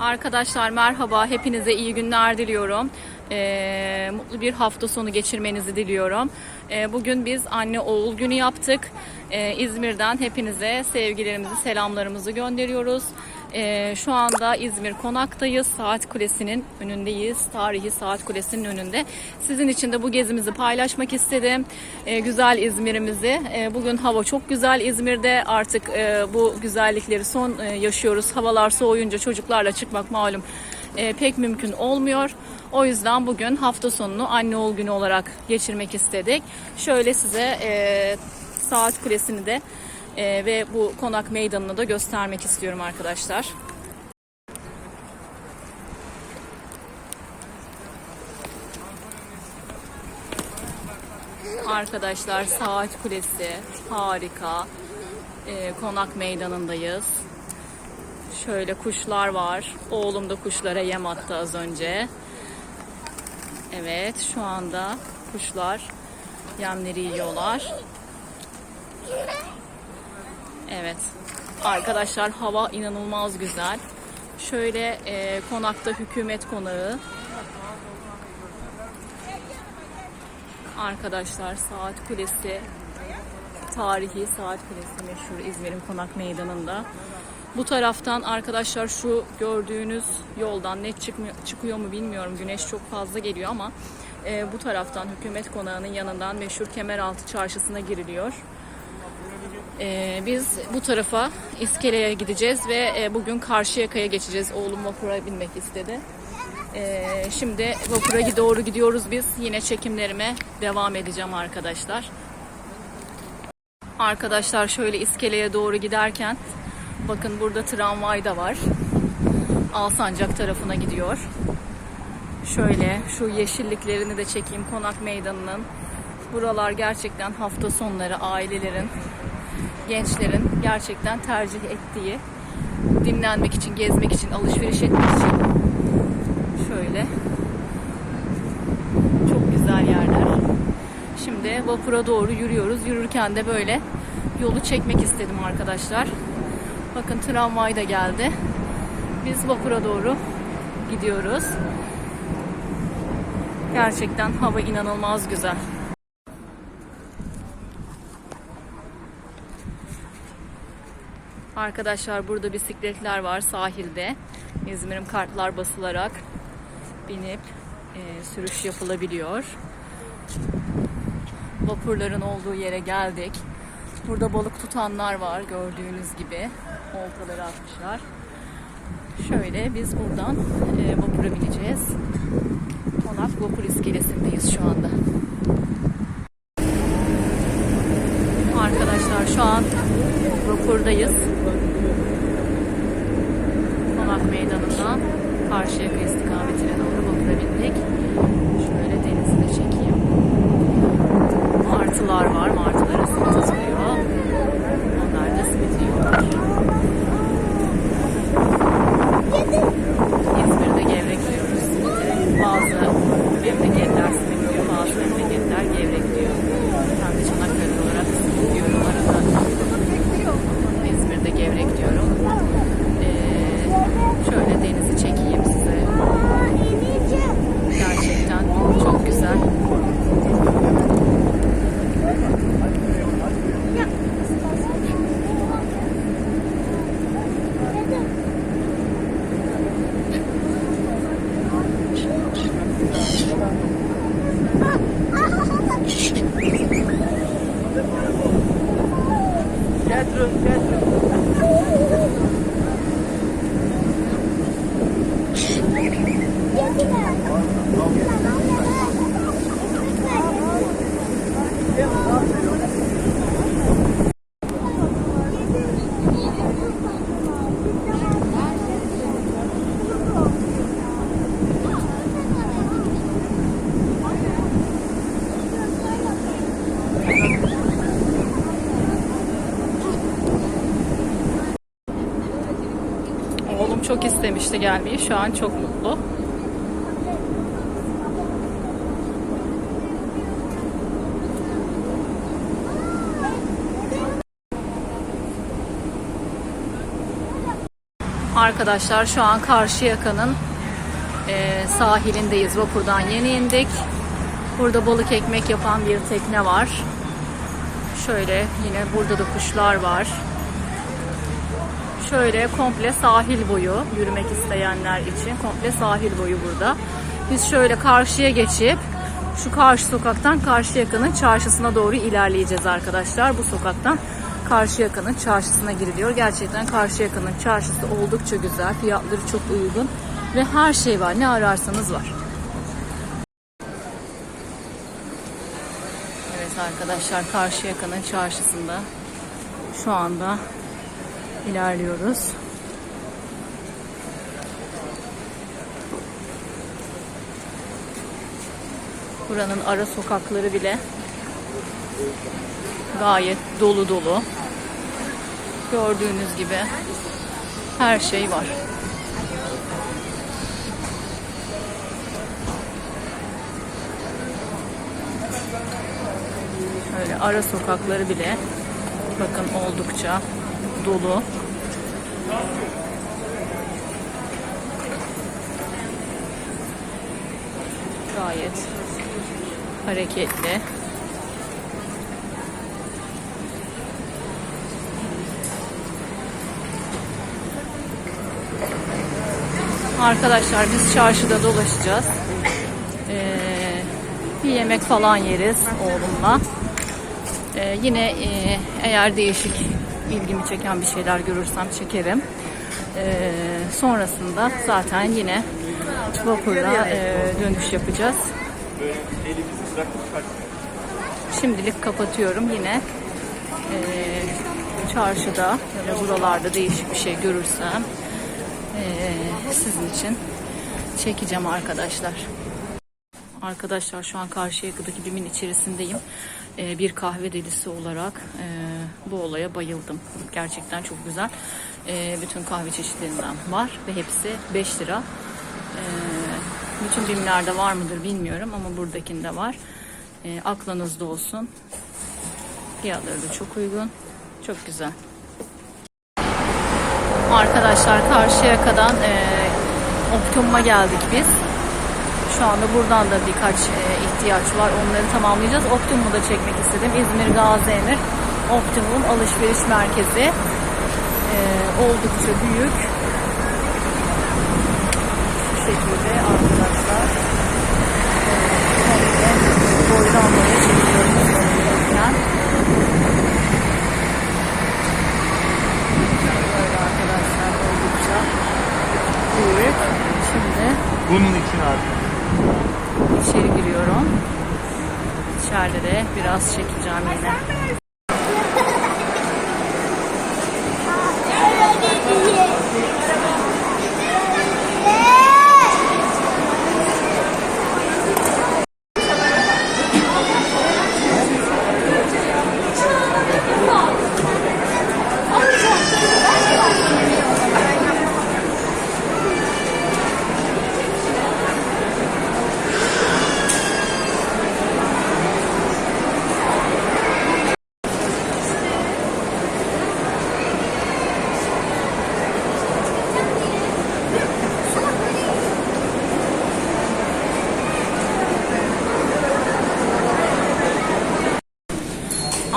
Arkadaşlar merhaba, hepinize iyi günler diliyorum. Ee, mutlu bir hafta sonu geçirmenizi diliyorum. Ee, bugün biz anne oğul günü yaptık. Ee, İzmir'den hepinize sevgilerimizi, selamlarımızı gönderiyoruz. Ee, şu anda İzmir Konak'tayız. Saat Kulesi'nin önündeyiz. Tarihi Saat Kulesi'nin önünde. Sizin için de bu gezimizi paylaşmak istedim. Ee, güzel İzmir'imizi. Ee, bugün hava çok güzel İzmir'de. Artık e, bu güzellikleri son e, yaşıyoruz. Havalar soğuyunca çocuklarla çıkmak malum e, pek mümkün olmuyor. O yüzden bugün hafta sonunu anne oğul günü olarak geçirmek istedik. Şöyle size e, Saat Kulesi'ni de e, ve bu konak meydanını da göstermek istiyorum arkadaşlar. Arkadaşlar Saat Kulesi harika. E, konak meydanındayız. Şöyle kuşlar var. Oğlum da kuşlara yem attı az önce. Evet şu anda kuşlar yemleri yiyorlar. Evet. Arkadaşlar hava inanılmaz güzel. Şöyle e, konakta hükümet konağı. Arkadaşlar Saat Kulesi tarihi Saat Kulesi meşhur İzmir'in konak meydanında. Bu taraftan arkadaşlar şu gördüğünüz yoldan net çıkıyor mu bilmiyorum. Güneş çok fazla geliyor ama e, bu taraftan hükümet konağının yanından meşhur Kemeraltı çarşısına giriliyor. E, biz bu tarafa İskele'ye gideceğiz ve e, bugün Karşıyaka'ya geçeceğiz. Oğlum vapura binmek istedi. E, şimdi vapura doğru gidiyoruz biz. Yine çekimlerime devam edeceğim arkadaşlar. Arkadaşlar şöyle İskele'ye doğru giderken bakın burada tramvay da var. Alsancak tarafına gidiyor. Şöyle şu yeşilliklerini de çekeyim konak meydanının. Buralar gerçekten hafta sonları ailelerin, gençlerin gerçekten tercih ettiği dinlenmek için, gezmek için, alışveriş etmek için şöyle çok güzel yerler. Şimdi vapura doğru yürüyoruz. Yürürken de böyle yolu çekmek istedim arkadaşlar. Bakın tramvay da geldi. Biz vapura doğru gidiyoruz. Gerçekten hava inanılmaz güzel. Arkadaşlar burada bisikletler var sahilde. İzmir'in kartlar basılarak binip e, sürüş yapılabiliyor. Vapurların olduğu yere geldik. Burada balık tutanlar var gördüğünüz gibi. Oltaları atmışlar. Şöyle biz buradan e, vapura bineceğiz. Konak vapur iskelesindeyiz şu anda. İstemişti gelmeyi. Şu an çok mutlu. Arkadaşlar şu an Karşıyaka'nın e, sahilindeyiz. Vapurdan yeni indik. Burada balık ekmek yapan bir tekne var. Şöyle yine burada da kuşlar var. Şöyle komple sahil boyu yürümek isteyenler için komple sahil boyu burada. Biz şöyle karşıya geçip şu karşı sokaktan Karşıyaka'nın çarşısına doğru ilerleyeceğiz arkadaşlar. Bu sokaktan Karşıyaka'nın çarşısına giriliyor. Gerçekten Karşıyaka'nın çarşısı oldukça güzel. Fiyatları çok uygun ve her şey var. Ne ararsanız var. Evet arkadaşlar Karşıyaka'nın çarşısında şu anda ilerliyoruz. Buranın ara sokakları bile gayet dolu dolu. Gördüğünüz gibi her şey var. Öyle ara sokakları bile bakın oldukça dolu. Gayet hareketli. Arkadaşlar biz çarşıda dolaşacağız. Ee, bir yemek falan yeriz oğlumla. Ee, yine e, eğer değişik ilgimi çeken bir şeyler görürsem çekerim. Ee, sonrasında zaten yine vapurla e, dönüş yapacağız. Şimdilik kapatıyorum yine. e, çarşıda ya da buralarda değişik bir şey görürsem e, sizin için çekeceğim arkadaşlar. Arkadaşlar şu an Karşıyaka'daki BİM'in içerisindeyim. Ee, bir kahve delisi olarak e, bu olaya bayıldım. Gerçekten çok güzel. Ee, bütün kahve çeşitlerinden var ve hepsi 5 lira. Ee, bütün BİM'lerde var mıdır bilmiyorum ama buradakinde var. Ee, aklınızda olsun. Fiyatları da çok uygun. Çok güzel. Arkadaşlar Karşıyaka'dan e, Optimum'a geldik biz. Şu anda buradan da birkaç e, ihtiyaç var. Onları tamamlayacağız. Optimum'u da çekmek istedim. İzmir Gazi Emir Optimum alışveriş merkezi. E, oldukça büyük. Şu şekilde arkadaşlar. Boydan boya çekiyoruz. Böyle arkadaşlar oldukça büyük. Şimdi Bunun için abi. İçeri giriyorum. İçeride de biraz çekeceğim yine.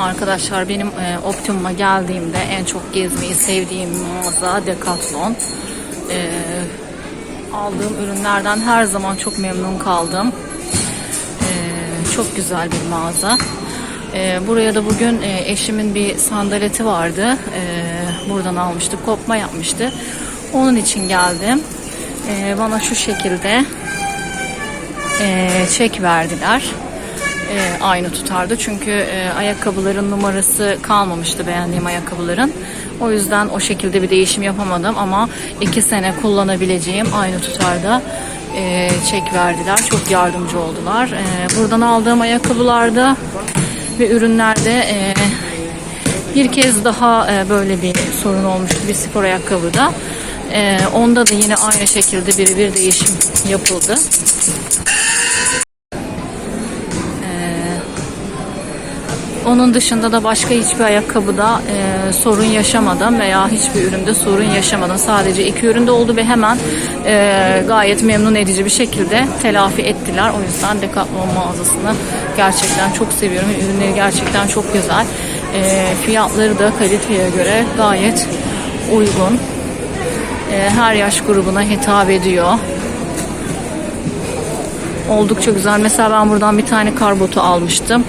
Arkadaşlar benim e, Optimum'a geldiğimde en çok gezmeyi sevdiğim mağaza Decathlon. E, aldığım ürünlerden her zaman çok memnun kaldım. E, çok güzel bir mağaza. E, buraya da bugün e, eşimin bir sandaleti vardı. E, buradan almıştı. Kopma yapmıştı. Onun için geldim. E, bana şu şekilde e, çek verdiler. E, aynı tutardı. Çünkü e, ayakkabıların numarası kalmamıştı beğendiğim ayakkabıların. O yüzden o şekilde bir değişim yapamadım ama iki sene kullanabileceğim aynı tutarda e, çek verdiler. Çok yardımcı oldular. E, buradan aldığım ayakkabılarda ve ürünlerde e, bir kez daha e, böyle bir sorun olmuştu bir spor ayakkabıda. E, onda da yine aynı şekilde bir bir değişim yapıldı. Onun dışında da başka hiçbir ayakkabıda e, sorun yaşamadım veya hiçbir üründe sorun yaşamadım. Sadece iki üründe oldu ve hemen e, gayet memnun edici bir şekilde telafi ettiler. O yüzden Decathlon mağazasını gerçekten çok seviyorum. Ürünleri gerçekten çok güzel. E, fiyatları da kaliteye göre gayet uygun. E, her yaş grubuna hitap ediyor. Oldukça güzel. Mesela ben buradan bir tane kar botu almıştım.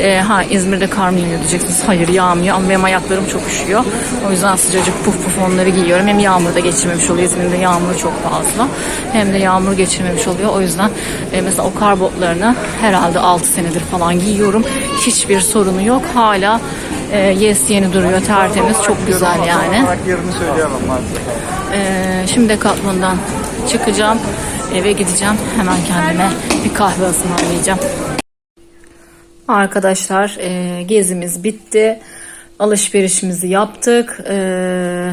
Ee, ha İzmir'de kar mı yağıyor diyeceksiniz. Hayır yağmıyor ama benim ayaklarım çok üşüyor. O yüzden sıcacık puf puf onları giyiyorum. Hem yağmurda geçirmemiş oluyor. İzmir'de yağmur çok fazla. Hem de yağmur geçirmemiş oluyor. O yüzden e, mesela o kar botlarını herhalde 6 senedir falan giyiyorum. Hiçbir sorunu yok. Hala e, yes yeni duruyor. Tertemiz. Çok güzel yani. Yerini söyleyemem. Ee, şimdi Decathlon'dan çıkacağım. Eve gideceğim. Hemen kendime bir kahve ısmarlayacağım. Arkadaşlar e, gezimiz bitti. Alışverişimizi yaptık. Ee,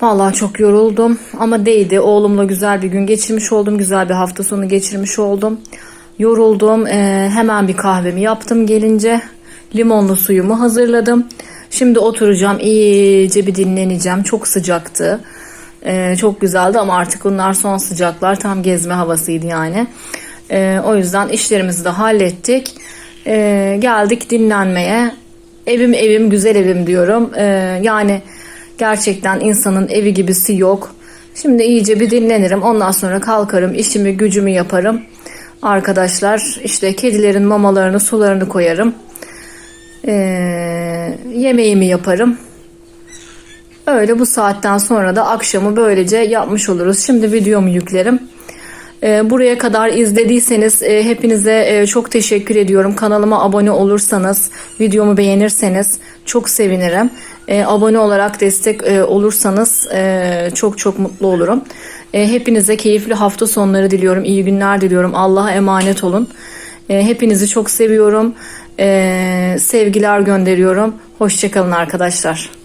Vallahi çok yoruldum ama değdi. Oğlumla güzel bir gün geçirmiş oldum. Güzel bir hafta sonu geçirmiş oldum. Yoruldum. Ee, hemen bir kahvemi yaptım gelince. Limonlu suyumu hazırladım. Şimdi oturacağım. iyice bir dinleneceğim. Çok sıcaktı. Ee, çok güzeldi ama artık bunlar son sıcaklar. Tam gezme havasıydı yani. Ee, o yüzden işlerimizi de hallettik. Ee, geldik dinlenmeye. Evim evim güzel evim diyorum. Ee, yani gerçekten insanın evi gibisi yok. Şimdi iyice bir dinlenirim. Ondan sonra kalkarım, işimi gücümü yaparım. Arkadaşlar işte kedilerin mamalarını, sularını koyarım. Ee, yemeğimi yaparım. Öyle bu saatten sonra da akşamı böylece yapmış oluruz. Şimdi videomu yüklerim. Ee, Buraya kadar izlediyseniz e, hepinize e, çok teşekkür ediyorum. Kanalıma abone olursanız, videomu beğenirseniz çok sevinirim. E, Abone olarak destek olursanız çok çok mutlu olurum. Hepinize keyifli hafta sonları diliyorum. İyi günler diliyorum. Allah'a emanet olun. Hepinizi çok seviyorum. Sevgiler gönderiyorum. Hoşçakalın arkadaşlar.